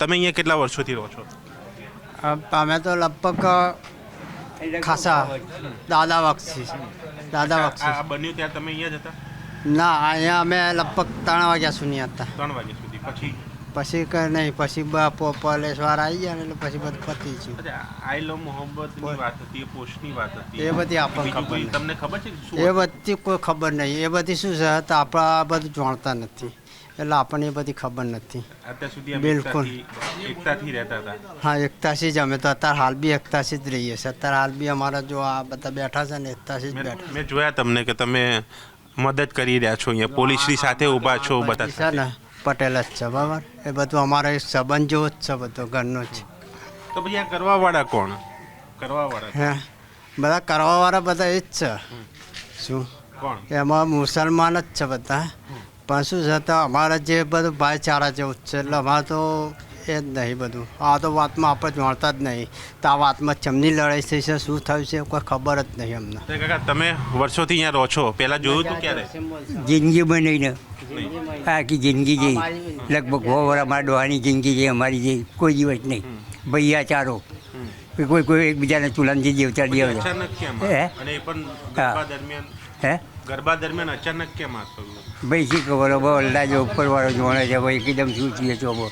તમે અહીંયા કેટલા વર્ષોથી રહો છો? અમે તો લગભગ ખાસા દાદા વખતથી દાદા આ બન્યું ત્યાં તમે અહીંયા જ હતા? ના અહીંયા અમે લગભગ ત્રણ વાગ્યા સુધી હતા. ત્રણ વાગ્યા સુધી. પછી? પછી નહીં પછી પોલીસવાળા આવી ગયા ને એટલે પછી બધું પતી છે આઈ લવ મોહબ્બતની વાત હતી એ પોસ્ટની વાત હતી. એ બધી આપણને ખબર તમને ખબર છે એ બધી કોઈ ખબર નહીં. એ બધી શું છે તો આપણા બધું જાણતા નથી. એટલે આપણને એ બધી ખબર નથી. અત્યાર સુધી બિલકુલ. એકતાથી એકતાથી રહેતા હતા. હા એકતાસી જ અમે તો અત્યારે હાલ બી એકતાસી જ રહીએ છીએ. અત્યારે હાલ બી અમારા જો આ બધા બેઠા છે ને એકતાસી જ બેઠા મેં જોયા તમને કે તમે મદદ કરી રહ્યા છો અહીંયા. પોલીસની સાથે ઊભા છો બધા છે ને પટેલ જ છે બરાબર? એ બધું અમારો સંબંધ જેવો જ છે બધો ઘરનો જ. તો પછી આ કરવાવાળા કોણ? કરવાવાળા હે બધા કરવાવાળા બધા એ જ છે. શું? કોણ? એમાં મુસલમાન જ છે બધા. પણ છતાં અમારા જે બધું ભાઈચારા જેવું જ છે એટલે અમારે તો એ જ નહીં બધું. આ તો વાતમાં આપણે જાણતા જ નહીં. તો આ વાતમાં ચમની લડાઈ થઈ છે શું થયું છે કોઈ ખબર જ નહીં અમને. કાકા તમે વર્ષોથી અહીંયા રહો છો. પહેલાં જોયું હતું ક્યારે? જિંદગીમાં નહીં ને. આખી જિંદગી જઈ લગભગ સો વર્ષ અમારા ડોહાની જિંદગી જઈ અમારી જે કોઈ દિવસ નહીં. ભૈયાચારો. કે કોઈ કોઈ એકબીજાને ચૂલાનથી દેવતા પછી દેવ હે? હા. ગરબા દરમિયાન અચાનક કેમ આ થયું ભાઈ શી ખબર બહુ અલ્લાહ જો ઉપરવાળો જોણે છે ભાઈ એકદમ શું છો હવે